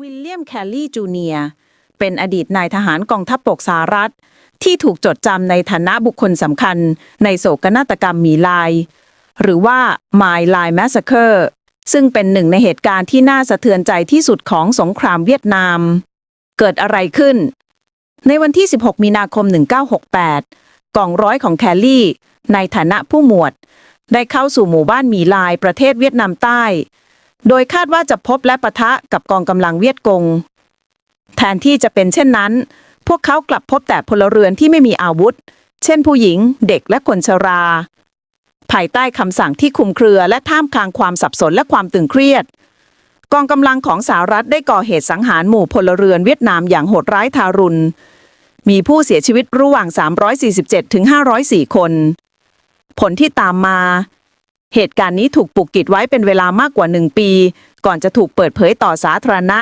วิลเลียมแคลลี่จูเนียร์เป็นอดีตนายทหารกองทัพบกสหรัฐ ที่ถูกจดจำในฐานะบุคคลสำคัญ ในโศกนาฏกรรมหมีลาย หรือว่า My Lai Massacre ซึ่งเป็นหนึ่งในเหตุการณ์ที่น่าสะเทือนใจที่สุดของสงครามเวียดนาม เกิดอะไรขึ้น ในวันที่ 16 มีนาคม 1968 กองร้อยของแคลลี่ ในฐานะผู้หมวด ได้เข้าสู่หมู่บ้านหมีลายประเทศเวียดนามใต้ โดยคาดว่าจะพบและปะทะกับกองกำลังเวียดกง แทนที่จะเป็นเช่นนั้น พวกเขากลับพบแต่พลเรือนที่ไม่มีอาวุธ เช่นผู้หญิง เด็กและคนชรา ภายใต้คำสั่งที่คุมเครือและท่ามกลางความสับสนและความตึงเครียด กองกำลังของสหรัฐได้ก่อเหตุสังหารหมู่พลเรือนเวียดนามอย่างโหดร้ายทารุณ มีผู้เสียชีวิตระหว่าง 347 ถึง 504 คน ผลที่ตามมา เหตุการณ์นี้ถูกปกกิดไว้เป็นเวลามากกว่าหนึ่งปี ก่อนจะถูกเปิดเผยต่อสาธารณะ